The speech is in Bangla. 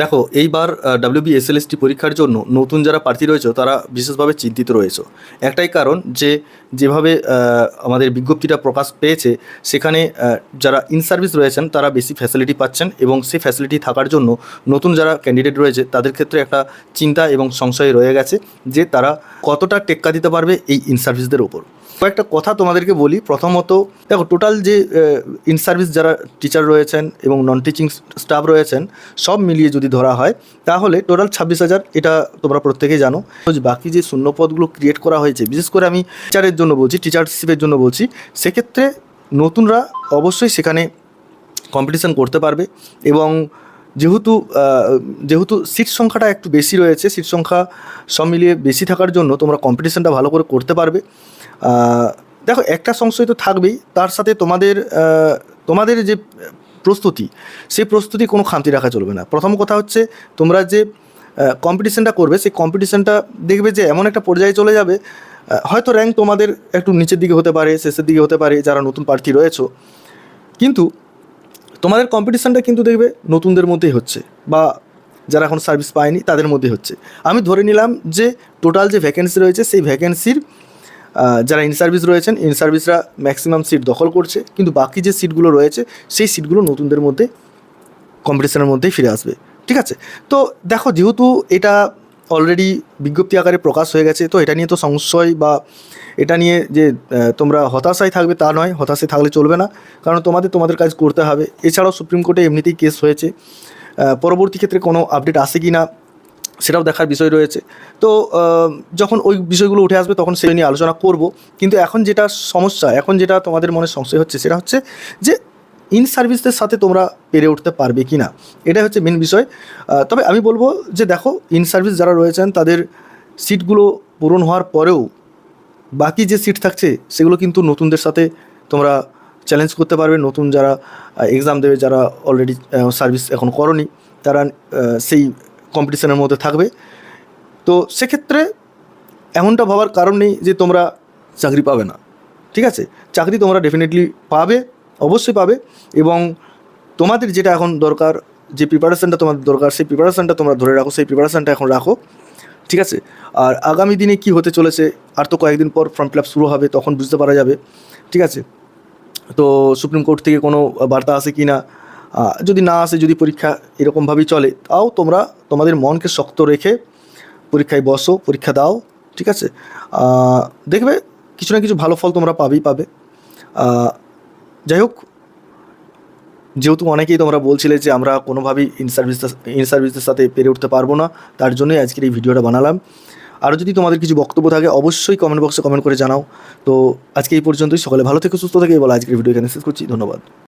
দেখো, এইবার ডাব্লিউবি এসএলএসটি পরীক্ষার জন্য নতুন যারা প্রার্থী রয়েছে, তারা বিশেষভাবে চিন্তিত রয়েছে। একটাই কারণ যে, যেভাবে আমাদের বিজ্ঞপ্তিটা প্রকাশ পেয়েছে, সেখানে যারা ইন সার্ভিস রয়েছেন, তারা বেশি ফ্যাসিলিটি পাচ্ছেন এবং সেই ফ্যাসিলিটি থাকার জন্য নতুন যারা ক্যান্ডিডেট রয়েছে, তাদের ক্ষেত্রে একটা চিন্তা এবং সংশয় রয়ে গেছে যে, তারা কতটা টেক্কা দিতে পারবে এই ইন সার্ভিসদের ওপর। কয়েকটা কথা তোমাদেরকে বলি। প্রথমত, দেখো টোটাল যে ইন সার্ভিস যারা টিচার রয়েছেন এবং নন টিচিং স্টাফ রয়েছেন, সব মিলিয়ে যদি ধরা হয়, তাহলে টোটাল ছাব্বিশ হাজার এটা তোমরা প্রত্যেকেই জানো। বাকি যে শূন্য পদগুলো ক্রিয়েট করা হয়েছে, বিশেষ করে আমি টিচারের জন্য বলছি টিচারশিপের জন্য বলছি, সেক্ষেত্রে নতুনরা অবশ্যই সেখানে কম্পিটিশান করতে পারবে এবং যেহেতু যেহেতু সিট সংখ্যাটা একটু বেশি রয়েছে সিট সংখ্যা সব মিলিয়ে বেশি থাকার জন্য তোমরা কম্পিটিশানটা ভালো করে করতে পারবে। দেখো, একটা সংশয় তো থাকবেই। তার সাথে তোমাদের তোমাদের যে প্রস্তুতি, সেই প্রস্তুতি কোনো খামতি রাখা চলবে না। প্রথম কথা হচ্ছে, তোমরা যে কম্পিটিশানটা করবে, সেই কম্পিটিশানটা দেখবে যে এমন একটা পর্যায়ে চলে যাবে হয়তো র্যাঙ্ক তোমাদের একটু নিচের দিকে হতে পারে, শেষের দিকে হতে পারে, যারা নতুন প্রার্থী রয়েছে। কিন্তু তোমাদের কম্পিটিশানটা কিন্তু দেখবে নতুনদের মধ্যেই হচ্ছে, বা যারা এখন সার্ভিস পায়নি, তাদের মধ্যে হচ্ছে। আমি ধরে নিলাম যে টোটাল যে ভ্যাকেন্সি রয়েছে, সেই ভ্যাকেন্সির যারা ইন সার্ভিস রয়েছেন ইন সার্ভিসরা ম্যাক্সিমাম সিট দখল করছে, কিন্তু বাকি যে সিটগুলো রয়েছে, সেই সিটগুলো নতুনদের মধ্যে কম্পিটিশনের মধ্যেই ফিরে আসবে। ঠিক আছে? তো দেখো, যেহেতু এটা অলরেডি বিজ্ঞপ্তি আকারে প্রকাশ হয়ে গেছে, তো এটা নিয়ে তো সংশয় বা এটা নিয়ে যে তোমরা হতাশায় থাকবে তা নয়, হতাশায় থাকলে চলবে না, কারণ তোমাদের তোমাদের কাজ করতে হবে। এছাড়াও সুপ্রিম কোর্টে এমনিতেই কেস হয়েছে। পরবর্তী ক্ষেত্রে কোনো আপডেট আসে কি না সেটাও দেখার বিষয় রয়েছে। তো যখন ওই বিষয়গুলো উঠে আসবে তখন সেই নিয়ে আলোচনা করব। কিন্তু এখন যেটা সমস্যা, এখন যেটা তোমাদের মনে সংশয় হচ্ছে সেটা হচ্ছে যে ইন সার্ভিসদের সাথে তোমরা পেরে উঠতে পারবে কি না এটাই হচ্ছে মেন বিষয়। তবে আমি বলব যে দেখো ইন সার্ভিস যারা রয়েছেন তাদের সিটগুলো পূরণ হওয়ার পরেও বাকি যে সিট থাকছে সেগুলো কিন্তু নতুনদের সাথে তোমরা চ্যালেঞ্জ করতে পারবে। নতুন যারা এক্সাম দেবে যারা অলরেডি সার্ভিস এখন করনি, তারা সেই কম্পিটিশনের মধ্যে থাকবে। তো সেক্ষেত্রে এমনটা ভাবার কারণ নেই যে তোমরা চাকরি পাবে না। ঠিক আছে? চাকরি তোমরা ডেফিনেটলি পাবে, অবশ্যই পাবে এবং তোমাদের যেটা এখন দরকার, যে প্রিপারেশানটা তোমাদের দরকার, সেই প্রিপারেশানটা তোমরা ধরে রাখো, সেই প্রিপারেশানটা এখন রাখো। ঠিক আছে? আর আগামী দিনে কি হতে চলেছে, আর তো কয়েকদিন পর ফর্ম ফিল আপ শুরু হবে, তখন বুঝতে পারা যাবে। ঠিক আছে? তো সুপ্রিম কোর্ট থেকে কোনো বার্তা আসে কি না যদি না আসে, যদি পরীক্ষা এরকমভাবেই চলে, তাও তোমরা তোমাদের মনকে শক্ত রেখে পরীক্ষায় বসো, পরীক্ষা দাও, ঠিক আছে? দেখবে কিছু না কিছু ভালো ফল তোমরা পাবেই পাবে। যাই হোক, যেহেতু অনেকেই তোমরা বলছিলে যে আমরা কোনোভাবেই ইন সার্ভিস ইন সার্ভিসের সাথে পেরে উঠতে পারব না, তার জন্যই আজকের এই ভিডিওটা বানালাম। আরও যদি তোমাদের কিছু বক্তব্য থাকে, অবশ্যই কমেন্ট বক্সে কমেন্ট করে জানাও। তো আজকে এই পর্যন্তই, সকলে ভালো থেকে, সুস্থ থেকে বলে আজকের ভিডিও এখানে শেষ করছি, ধন্যবাদ।